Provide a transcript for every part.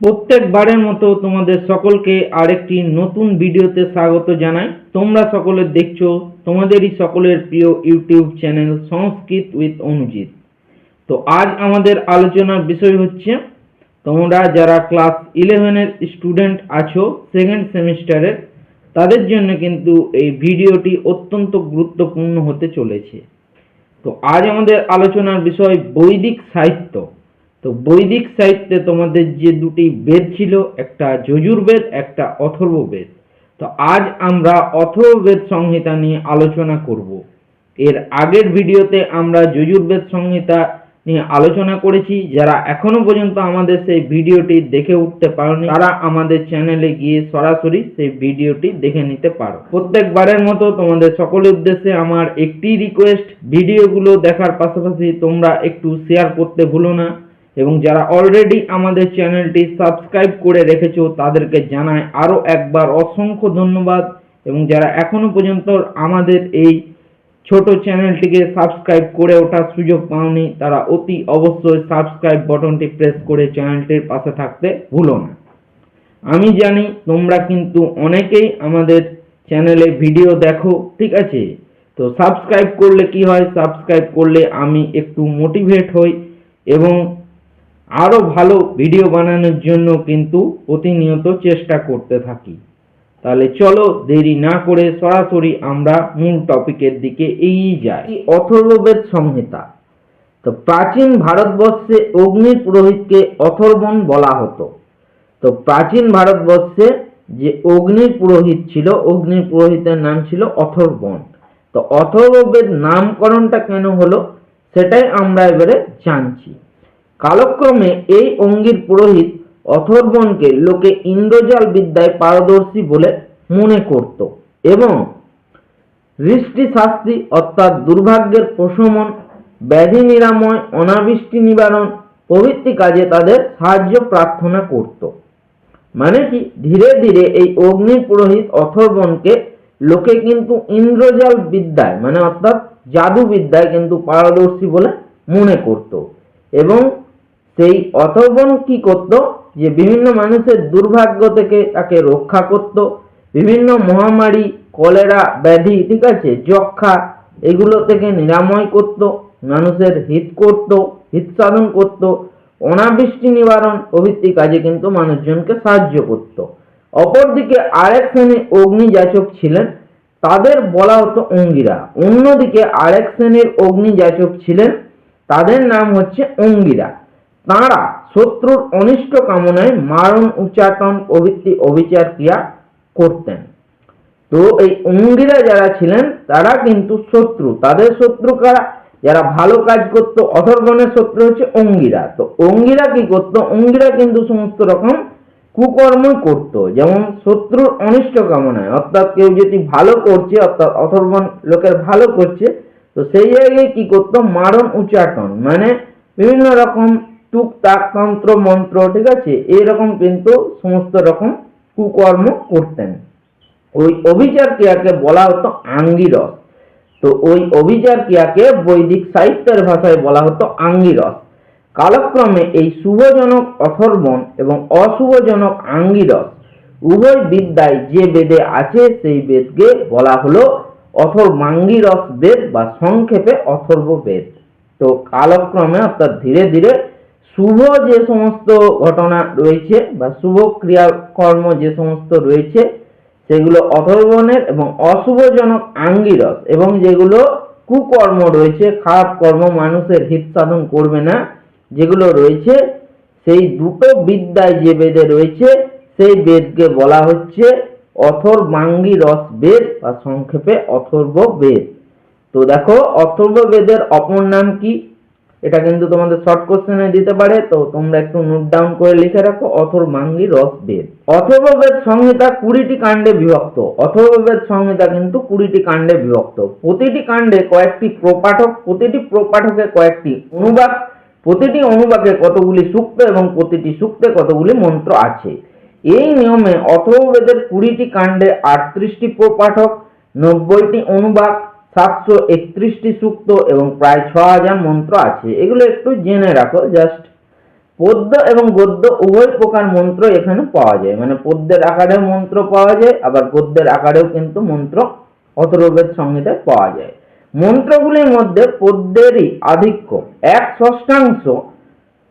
প্রত্যেকবারের মতো তোমাদের সকলকে আরেকটি নতুন ভিডিওতে স্বাগত জানাই। তোমরা সকলে দেখছ তোমাদেরই সকলের প্রিয় YouTube channel Sanskrit with Anujit. তো আজ আমাদের আলোচনার বিষয় হচ্ছে, তোমরা যারা ক্লাস ইলেভেনের স্টুডেন্ট আছো, সেকেন্ড সেমিস্টারের, তাদের জন্য কিন্তু এই ভিডিওটি অত্যন্ত গুরুত্বপূর্ণ হতে চলেছে। তো আজ আমাদের আলোচনার বিষয় বৈদিক সাহিত্য। তো বৈদিক সাহিত্যে তোমাদের যে দুটি বেদ ছিল, একটা যজুর্বেদ একটা অথর্ববেদ তো আজ আমরা অথর্ববেদ সংহিতা নিয়ে আলোচনা করব। এর আগের ভিডিওতে আমরা যজুর্বেদ সংহিতা নিয়ে আলোচনা করেছি। যারা এখনও পর্যন্ত আমাদের সেই ভিডিওটি দেখে উঠতে পারোনি, তারা আমাদের চ্যানেলে গিয়ে সরাসরি সেই ভিডিওটি দেখে নিতে পারো। প্রত্যেকবারের মতো তোমাদের সকলের উদ্দেশ্যে আমার একটি রিকোয়েস্ট ভিডিওগুলো দেখার পাশাপাশি তোমরা একটু শেয়ার করতে ভুলো না। এবং যারা অলরেডি আমাদের চ্যানেলটি সাবস্ক্রাইব করে রেখেছো, তাদেরকে জানাই আরও একবার অসংখ্য ধন্যবাদ। এবং যারা এখনও পর্যন্ত আমাদের এই ছোট চ্যানেলটিকে সাবস্ক্রাইব করে ওঠার সুযোগ পাওনি, তারা অতি অবশ্যই সাবস্ক্রাইব বাটনটি প্রেস করে চ্যানেলটির পাশে থাকতে ভুলো না। আমি জানি তোমরা কিন্তু অনেকেই আমাদের চ্যানেলে ভিডিও দেখো, ঠিক আছে? তো সাবস্ক্রাইব করলে কি হয়? সাবস্ক্রাইব করলে আমি একটু মোটিভেট হই এবং আরও ভালো ভিডিও বানানোর জন্য কিন্তু প্রতিনিয়ত চেষ্টা করতে থাকি। তাহলে চলো দেরি না করে সরাসরি আমরা মূল টপিকের দিকে এগিয়ে যাই। অথর্ববেদ সংহিতা। তো প্রাচীন ভারতবর্ষে অগ্নি পুরোহিতকে অথর্বণ বলা হতো। তো প্রাচীন ভারতবর্ষে যে অগ্নি পুরোহিত ছিল, অগ্নি পুরোহিতের নাম ছিল অথর্বণ তো অথর্ববেদ নামকরণটা কেন হলো, সেটাই আমরা এবারে জানছি। কালক্রমে এই অঙ্গির পুরোহিত অথর্বণকে লোকে ইন্দ্রজাল বিদ্যায় পারদর্শী বলে মনে করত এবং দৃষ্টি শাস্তি অর্থাৎ দুর্ভাগ্যের প্রশমন, ব্যাধি নিরাময়, অনাবৃষ্টি নিবারণ প্রভৃতি কাজে তাদের সাহায্য প্রার্থনা করত। মানে কি? ধীরে ধীরে এই অগ্নি পুরোহিত অথর্বণকে লোকে কিন্তু ইন্দ্রজাল বিদ্যায় মানে অর্থাৎ জাদু বিদ্যায় কিন্তু পারদর্শী বলে মনে করত। এবং সেই অথর্বণ কি করত? যে বিভিন্ন মানুষের দুর্ভাগ্য থেকে তাকে রক্ষা করত। বিভিন্ন মহামারী, কলেরা, ব্যাধি, ঠিক আছে, যক্ষা, এগুলো থেকে নিরাময় করত, মানুষের হিত করত, হিত সাধন করত। অনাবৃষ্টি নিবারণ প্রভৃতি কাজে কিন্তু মানুষজনকে সাহায্য করত। অপরদিকে আরেক শ্রেণির অগ্নিযাচক ছিলেন, তাদের বলা হতো অঙ্গিরা। অন্যদিকে আরেক শ্রেণির অগ্নিযাচক ছিলেন, তাদের নাম হচ্ছে অঙ্গিরা। তাঁরা শত্রুর অনিষ্ট কামনায় মারণ উচ্চাটন প্রভৃতি অবিচার ক্রিয়া করতেন। তো এই অঙ্গিরা যারা ছিলেন, তারা কিন্তু শত্রু। তাদের শত্রু কারা? যারা ভালো কাজ করত অথর্বণের শত্রু হচ্ছে অঙ্গিরা। তো অঙ্গিরা কি করত? অঙ্গিরা কিন্তু সমস্ত রকম কুকর্মই করত। যেমন শত্রুর অনিষ্ট কামনায়। অর্থাৎ কেউ যদি ভালো করছে, অর্থাৎ অথর্বণ লোকের ভালো করছে, তো সেই জায়গায় কি করত? মারণ উচ্চাটন মানে বিভিন্ন রকম টুকটাক তন্ত্র মন্ত্র, ঠিক আছে? এরকম কিন্তু সমস্ত রকম কুকর্ম করতেন। ওই অভিচার ক্রিয়াকে বলা হতো আঙ্গিরস। তো ওই অভিচার ক্রিয়াকে বৈদিক সাহিত্যের ভাষায় বলা হতো আঙ্গিরস। কালক্রমে এই শুভজনক অথর্বণ এবং অশুভজনক আঙ্গিরস উভয় বিদ্যায় যে বেদে আছে, সেই বেদকে বলা হলো অথর্বাঙ্গিরস বেদ বা সংক্ষেপে অথর্ব বেদ তো কালক্রমে অর্থাৎ ধীরে ধীরে শুভ যে সমস্ত ঘটনা রয়েছে বা শুভ ক্রিয়াকর্ম যে সমস্ত রয়েছে, সেগুলো অথর্বণের এবং অশুভজনক আঙ্গিরস এবং যেগুলো কুকর্ম রয়েছে, খারাপ কর্ম মানুষের হিত সাধন করবে না, যেগুলো রয়েছে, সেই দুটো বিদ্যায় যে বেদে রয়েছে, সেই বেদকে বলা হচ্ছে অথর্বাঙ্গি রস বেদ বা সংক্ষেপে অথর্ব বেদ। তো দেখো, অথর্ব বেদের অপর নাম কি? এটা কিন্তু তোমাদের শর্ট কোশ্চেনে দিতে পারে, তো তোমরা একটু নোট ডাউন করে লিখে রাখো অথর্বাঙ্গি রস বেদ। অথর্ববেদ সংহিতা কুড়িটি কাণ্ডে বিভক্ত। অথর্ববেদ সংহিতা কিন্তু কুড়িটি কাণ্ডে বিভক্ত। প্রতিটি কাণ্ডে কয়েকটি প্রপাঠক, প্রতিটি প্রপাঠকে কয়েকটি অনুবাদ, প্রতিটি অনুবাদে কতগুলি সূক্ত এবং প্রতিটি সূক্তে কতগুলি মন্ত্র আছে। এই নিয়মে অথর্ববেদের কুড়িটি কাণ্ডে আটত্রিশটি প্রপাঠক, নব্বইটি অনুবাদ সাতশো একত্রিশটি সূক্ত এবং প্রায় ছ হাজার মন্ত্র আছে। এগুলো একটু জেনে রাখো, জাস্ট পদ্য এবং গদ্য উভয় প্রকার মন্ত্র এখানে পাওয়া যায়। মানে পদ্যের আকারেও মন্ত্র পাওয়া যায়, আবার গদ্যের আকারেও কিন্তু মন্ত্র অথর্ববেদ সংহিতায় পাওয়া যায়। মন্ত্রগুলির মধ্যে পদ্যেরই আধিক্য। এক ষষ্ঠাংশ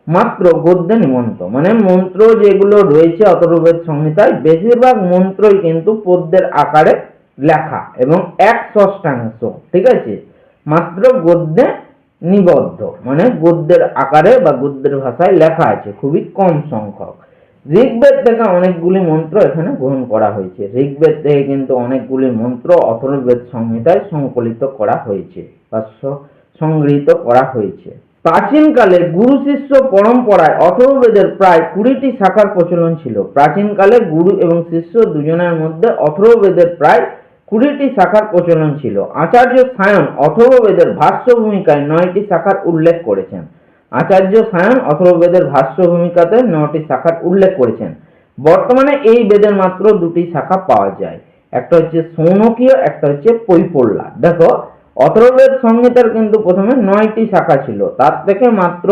মাত্র গদ্যে নিমন্ত্র মানে মন্ত্র যেগুলো রয়েছে অথর্ববেদ সংহিতায়, বেশিরভাগ মন্ত্রই কিন্তু পদ্যের আকারে লেখা এবং এক ষষ্ঠাংশ, ঠিক আছে? মাত্র গদ্যে নিবদ্ধ মানে গদ্যের আকারে বা গদ্যের ভাষায় লেখা আছে, খুবই কম সংখ্যক। ঋগ্বেদ থেকে অনেকগুলি মন্ত্র এখানে গ্রহণ করা হয়েছে। ঋগ্বেদ থেকে কিন্তু অনেকগুলি মন্ত্র অথর্ববেদ সংহিতায় সংকলিত করা হয়েছে বা সংগৃহীত করা হয়েছে। প্রাচীনকালে গুরু শিষ্য পরম্পরায় অথর্ববেদের প্রায় কুড়িটি শাখার প্রচলন ছিল। প্রাচীনকালে গুরু এবং শিষ্য দুজনের মধ্যে অথর্ববেদের প্রায় কুড়িটি শাখার প্রচলন ছিল। আচার্য সায়ন অথর্ববেদের ভাষ্য ভূমিকায় নয়টি শাখার উল্লেখ করেছেন। আচার্য সায়ন অথর্ববেদের ভাষ্য ভূমিকাতে নয়টি শাখার উল্লেখ করেছেন। বর্তমানে এই বেদের মাত্র দুটি শাখা পাওয়া যায়। একটা হচ্ছে সৌনকীয়, একটা হচ্ছে কৈপল্লা দেখো, অথর্ববেদ সংহিতার কিন্তু প্রথমে নয়টি শাখা ছিল। তার থেকে মাত্র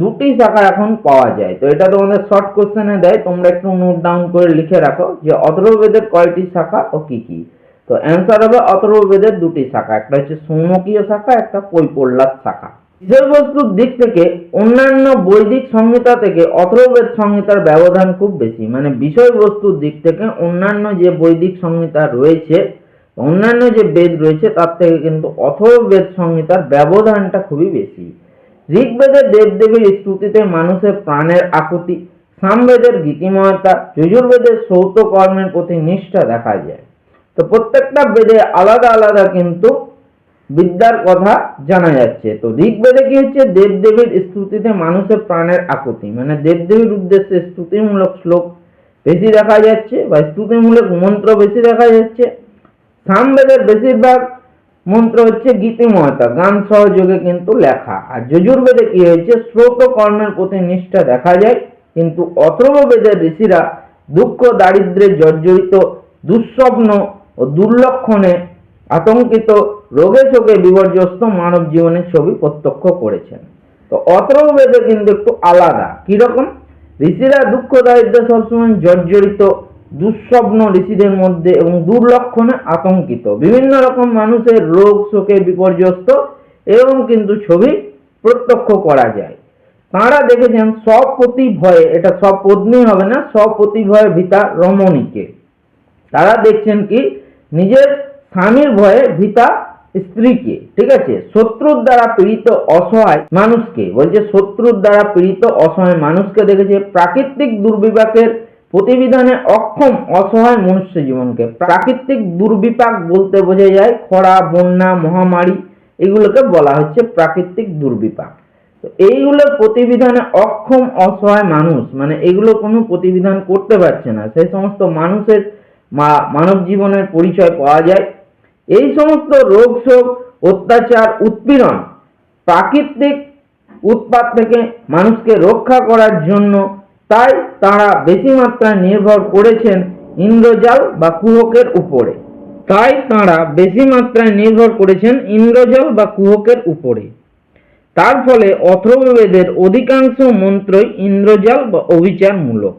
দুটি শাখা এখন পাওয়া যায়। তো এটা তোমাদের শর্ট কোশ্চেনে দেয়। তোমরা একটু নোট ডাউন করে লিখে রাখো যে অথর্ববেদের কয়টি শাখা ও কি কি। তো অ্যান্সার হবে অথর্ববেদের দুটি শাখা। একটা হচ্ছে সৌনকীয় শাখা, একটা কৈপল্লাদ শাখা। বিষয়বস্তুর দিক থেকে অন্যান্য বৈদিক সংহিতা থেকে অথর্ববেদ সংহিতার ব্যবধান খুব বেশি। মানে বিষয়বস্তুর দিক থেকে অন্যান্য যে বৈদিক সংহিতা রয়েছে, অন্যান্য যে বেদ রয়েছে, তার থেকে কিন্তু অথর্ববেদ সংহিতার ব্যবধানটা খুবই বেশি। ঋগ্বেদের দেবদেবীর স্তুতিতে মানুষের প্রাণের আকুতি, সামবেদের গীতিময়তা, যজুর্বেদের সৌত কর্মের প্রতি নিষ্ঠা দেখা যায়। তো প্রত্যেকটা বেদে আলাদা আলাদা কিন্তু বিদ্যার কথা জানা যাচ্ছে। তো ঋগ্বেদে কি হচ্ছে? দেবদেবীর স্তুতিতে মানুষের প্রাণের আকুতি। মানে দেবদেবীর উদ্দেশ্যে স্তুতিমূলক শ্লোক বেশি দেখা যাচ্ছে বা স্তুতিমূলক মন্ত্র বেশি দেখা যাচ্ছে। সামবেদের বেশিরভাগ মন্ত্র হচ্ছে গীতিময়তা, গান সহযোগে কিন্তু লেখা। আর যজুর্বেদে কি হয়েছে? শ্রোত কর্মের প্রতি নিষ্ঠা দেখা যায়, কিন্তু অথর্ববেদের ঋষিরা দুঃখ, দারিদ্র্যে জর্জরিত, দুঃস্বপ্ন ও দুর্লক্ষণে আতঙ্কিত, রোগে শোকে বিপর্যস্ত মানব জীবনের ছবি প্রত্যক্ষ করেছেন। তো অথর্ববেদে কিন্তু একটু আলাদা। কীরকম ঋষিরা দুঃখ দারিদ্র্য সবসময় জর্জরিত, দুঃস্বপ্ন ঋষিদের মধ্যে এবং দুর্লক্ষণে আতঙ্কিত। বিভিন্ন রকম মানুষের রোগ শোকে বিপর্যস্ত এবং কিন্তু ছবি প্রত্যক্ষ করা যায়। তাঁরা দেখেছেন স্বপতি ভয়ে, এটা স্বপত্নী হবে না, স্বপতি ভয়ে ভিতা রমণীকে। তারা দেখছেন কি? নিজের স্বামীর ভয়ে ভিতা স্ত্রীকে, ঠিক আছে? শত্রুর দ্বারা পীড়িত অসহায় মানুষকে, বলছে শত্রুর দ্বারা পীড়িত অসহায় মানুষকে দেখেছে, প্রাকৃতিক দুর্বিপাকের প্রতিবিধানে অক্ষম অসহায় মনুষ্য জীবনকে। প্রাকৃতিক দুর্বিপাক বলতে বোঝা যায় খরা, বন্যা, মহামারী, এগুলোকে বলা হচ্ছে প্রাকৃতিক দুর্বিপাক। তো এইগুলোর প্রতিবিধানে অক্ষম অসহায় মানুষ মানে এগুলো কোনো প্রতিবিধান করতে পারছে না। সেই সমস্ত মানুষের মানব জীবনের পরিচয় পাওয়া যায়। এই সমস্ত রোগ শোক, অত্যাচার, উৎপীড়ন প্রাকৃতিক উৎপাত থেকে মানুষকে রক্ষা করার জন্য তাই তারা বেশি মাত্রায় নির্ভর করেছেন ইন্দ্রজাল বা কুহকের উপরে। তাই তারা বেশি মাত্রায় নির্ভর করেছেন ইন্দ্রজাল বা কুহকের উপরে। তার ফলে অথর্ববেদের অধিকাংশ মন্ত্রই ইন্দ্রজাল বা অভিচারমূলক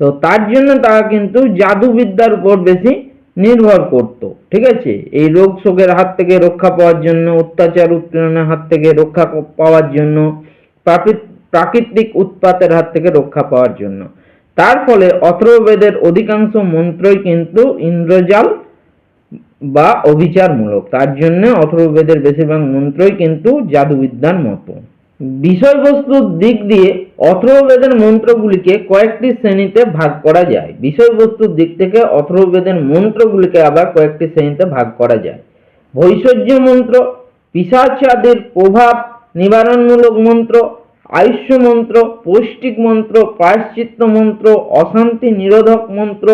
তো তার জন্য তারা কিন্তু জাদুবিদ্যার উপর বেশি নির্ভর করত, ঠিক আছে? এই রোগ শোকের হাত থেকে রক্ষা পাওয়ার জন্য, অত্যাচার উৎপীড়নের হাত থেকে রক্ষা পাওয়ার জন্য প্রাকৃতিক উৎপাতের হাত থেকে রক্ষা পাওয়ার জন্য। তার ফলে অথর্ববেদের অধিকাংশ মন্ত্রই কিন্তু ইন্দ্রজাল বা অভিচারমূলক তার জন্য অথর্ববেদের বেশিরভাগ মন্ত্রই কিন্তু জাদুবিদ্যার মতো। বিষয়বস্তুর দিক দিয়ে অথর্ববেদের মন্ত্রগুলিকে কয়েকটি শ্রেণীতে ভাগ করা যায়। বিষয়বস্তুর দিক থেকে অথর্ববেদের মন্ত্রগুলিকে আবার কয়েকটি শ্রেণীতে ভাগ করা যায়। ভৈষজ্য মন্ত্র, পিসাচাদের প্রভাব নিবারণমূলক মন্ত্র, আয়ুষ্য মন্ত্র, পৌষ্টিক মন্ত্র, প্রায়শ্চিত্ত মন্ত্র, অশান্তি নিরোধক মন্ত্র,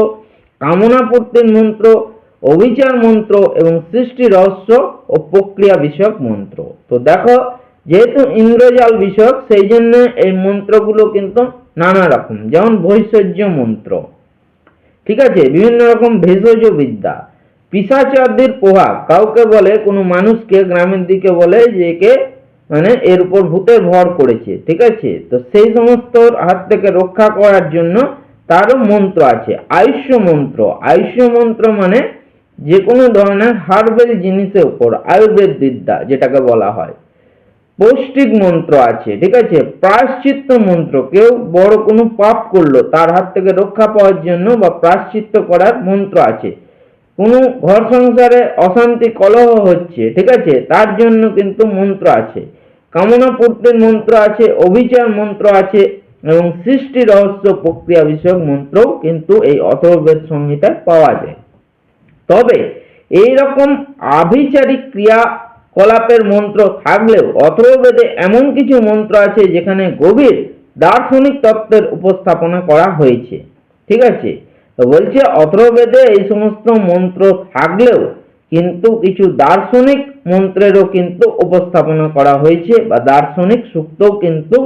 কামনা পূর্তির মন্ত্র অভিচার মন্ত্র এবং সৃষ্টি রহস্য ও প্রক্রিয়া বিষয়ক মন্ত্র। তো দেখো যেহেতু ইন্দ্রজাল বিষয়ক সেই জন্য এই মন্ত্রগুলো কিন্তু নানা রকম। যেমন ভৈষজ্য মন্ত্র। ঠিক আছে? বিভিন্ন রকম ভেষজ বিদ্যা পিসাচারদের প্রভাব কাউকে বলে, কোনো মানুষকে গ্রামের দিকে বলে যে একে মানে এর উপর ভূতের ভর করেছে। ঠিক আছে? তো সেই সমস্ত হাত থেকে রক্ষা করার জন্য তারও মন্ত্র আছে। আয়ুষ্য মন্ত্র। আয়ুষ্য মন্ত্র মানে যে কোনো ধরনের হার্বেল জিনিসের উপর, আয়ুর্বেদ বিদ্যা, যেটাকে বলা হয়। পৌষ্টিক মন্ত্র আছে, ঠিক আছে? প্রায়শ্চিত্ত মন্ত্র। কেউ বড় কোনো পাপ করল, তার হাত থেকে রক্ষা পাওয়ার জন্য বা প্রায়শ্চিত্ত করার মন্ত্র আছে। কোনো ঘর সংসারে অশান্তি, কলহ হচ্ছে, ঠিক আছে? তার জন্য কিন্তু মন্ত্র আছে। কামনা পূর্তির মন্ত্র আছে, অভিচার মন্ত্র আছে, এবং সৃষ্টি রহস্য প্রক্রিয়া বিষয়ক মন্ত্রও কিন্তু এই অথর্বেদ সংহিতায় পাওয়া যায়। তবে এই রকম আভিচারিক ক্রিয়াকলাপের মন্ত্র থাকলেও অথর্ববেদে এমন কিছু মন্ত্র আছে যেখানে গভীর দার্শনিক তত্ত্বের উপস্থাপনা করা হয়েছে। ঠিক আছে? তো বলছে অথর্ববেদে এই সমস্ত মন্ত্র থাকলেও কিন্তু কিছু দার্শনিক মন্ত্রেরও কিন্তু উপস্থাপনা করা হয়েছে বা দার্শনিক সূক্তও কিন্তু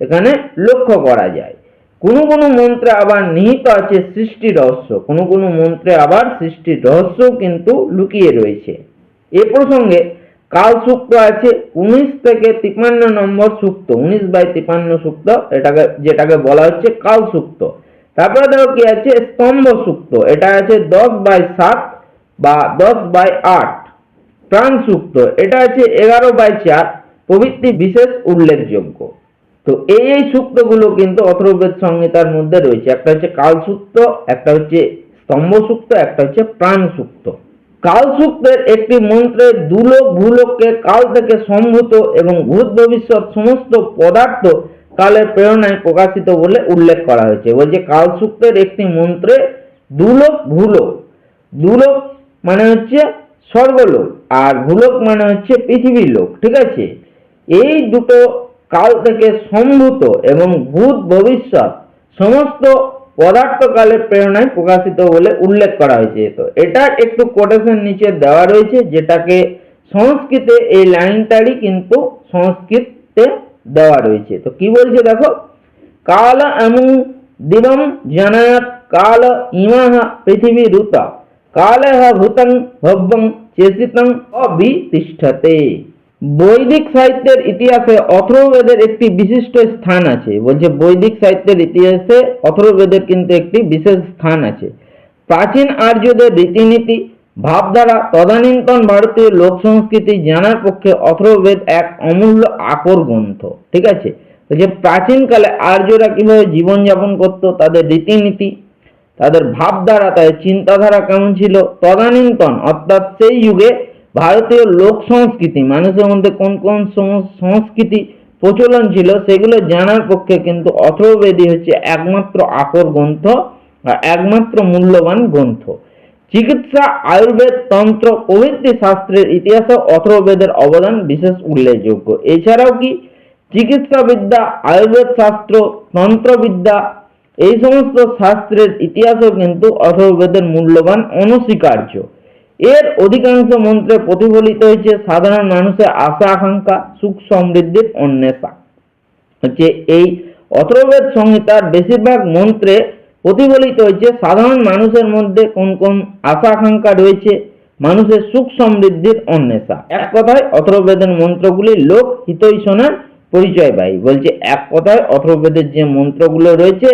এখানে লক্ষ্য করা যায়। কোনো কোনো মন্ত্রে আবার নিহিত আছে সৃষ্টি রহস্য, কোনো কোনো মন্ত্রে আবার সৃষ্টির রহস্য কিন্তু লুকিয়ে রয়েছে। এ প্রসঙ্গে কাল সূক্ত আছে উনিশ থেকে তিপ্পান্ন নম্বর সূক্ত, উনিশ বাই তিপ্পান্ন সূক্ত, এটাকে, যেটাকে বলা হচ্ছে কাল সূক্ত। তারপরে দেখো কি আছে, স্তম্ভ সূক্ত, এটা আছে দশ বাই সাত বা দশ বাই আট। প্রাণ সূক্ত, এটা আছে এগারো বাই চার, প্রভৃতি বিশেষ উল্লেখযোগ্য। তো এই এই সূক্তগুলো কিন্তু অথর্ববেদ সংহিতার মধ্যে রয়েছে। একটা হচ্ছে কাল সূক্ত, একটা হচ্ছে স্তম্ভ সূক্ত, একটা হচ্ছে প্রাণ সূক্ত। কাল সূক্তের একটি মন্ত্রে দুলোক ভূলোককে কাল থেকে সম্ভূত এবং ভূত ভবিষ্যৎ সমস্ত পদার্থ কালের প্রেরণায় প্রকাশিত বলে উল্লেখ করা হয়েছে। বলছে কাল সূক্তের একটি মন্ত্রে দুলোক ভূলোক। দুলোক মানে হচ্ছে স্বর্গলোক আর ভূলোক মানে হচ্ছে পৃথিবীর লোক, ঠিক আছে? এই দুটো কাল থেকে সম্ভূত এবং ভূত ভবিষ্যৎ সমস্ত পদার্থকালের প্রেরণায় প্রকাশিত বলে উল্লেখ করা হয়েছে। তো এটার একটু কোটেশন নিচে দেওয়া রয়েছে, যেটাকে সংস্কৃতে এই লাইনটারই কিন্তু সংস্কৃতে দেওয়া রয়েছে। তো কি বলছে দেখো? কাল এমন দিবম জনায়ত কাল ইমাহ পৃথিবী রুতা কালহ ভূতং ভব্যং চেষিতং অবিতিষ্ঠতে। বৈদিক সাহিত্যের ইতিহাসে অথর্ববেদের একটি বিশিষ্ট স্থান আছে। বলছে বৈদিক সাহিত্যের ইতিহাসে অথর্ববেদের কিন্তু একটি বিশেষ স্থান আছে। প্রাচীন আর্যদের রীতিনীতি, ভাবধারা, তদানীন্তন ভারতীয় লোক সংস্কৃতি জানার পক্ষে অথর্ববেদ এক অমূল্য আকর গ্রন্থ। ঠিক আছে? বলছে প্রাচীনকালে আর্যরা কীভাবে জীবনযাপন করত, তাদের রীতিনীতি, তাদের ভাবধারা, তাদের চিন্তাধারা কেমন ছিল, তদানীন্তন, অর্থাৎ সেই যুগে ভারতীয় লোক সংস্কৃতি, মানুষের মধ্যে কোন কোন সংস্কৃতি প্রচলন ছিল সেগুলো জানার পক্ষে কিন্তু অথর্ববেদী হচ্ছে একমাত্র আকর গ্রন্থ বা একমাত্র মূল্যবান গ্রন্থ। চিকিৎসা, আয়ুর্বেদ, তন্ত্র, প্রভৃতি শাস্ত্রের ইতিহাসে অথর্ববেদের অবদান বিশেষ উল্লেখযোগ্য। এছাড়াও কি চিকিৎসাবিদ্যা, আয়ুর্বেদ শাস্ত্র, তন্ত্রবিদ্যা, এই সমস্ত শাস্ত্রের ইতিহাসও কিন্তু অথর্ববেদের মূল্যবান অনস্বীকার্য। এর অধিকাংশ মন্ত্রে প্রতিফলিত হয়েছে, সাধারণ মানুষের আশা, আকাঙ্ক্ষা, সুখ সমৃদ্ধির অন্বেষা। হচ্ছে এই অথর্ববেদ সংহিতার বেশিরভাগ মন্ত্রে প্রতিফলিত হয়েছে, সাধারণ মানুষের মধ্যে কোন কোন আশা, আকাঙ্ক্ষা রয়েছে, মানুষের সুখ সমৃদ্ধির অন্বেষা। এক কথায় অথর্ববেদের মন্ত্রগুলি লোক হিতৈষণার পরিচয়বাহী বলছে, এক কথায় অথর্ববেদের যে মন্ত্রগুলো রয়েছে,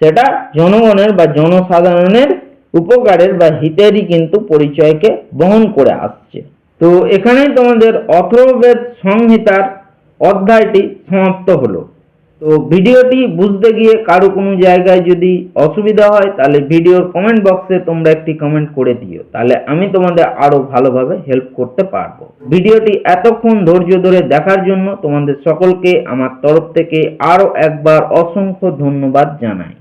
সেটা জনগণের বা জনসাধারণের উপকারের বা হিতেরই কিন্তু পরিচয়কে বহন করে আসছে। তো এখানেই তোমাদের অথর্ববেদ সংহিতার অধ্যায়টি সমাপ্ত হলো। তো ভিডিওটি বুঝতে গিয়ে কারও কোনো জায়গায় যদি অসুবিধা হয়, তাহলে ভিডিওর কমেন্ট বক্সে তোমরা একটি কমেন্ট করে দিও। তাহলে আমি তোমাদের আরও ভালোভাবে হেল্প করতে পারব। ভিডিওটি এতক্ষণ ধৈর্য ধরে দেখার জন্য তোমাদের সকলকে আমার তরফ থেকে আরও একবার অসংখ্য ধন্যবাদ জানাই।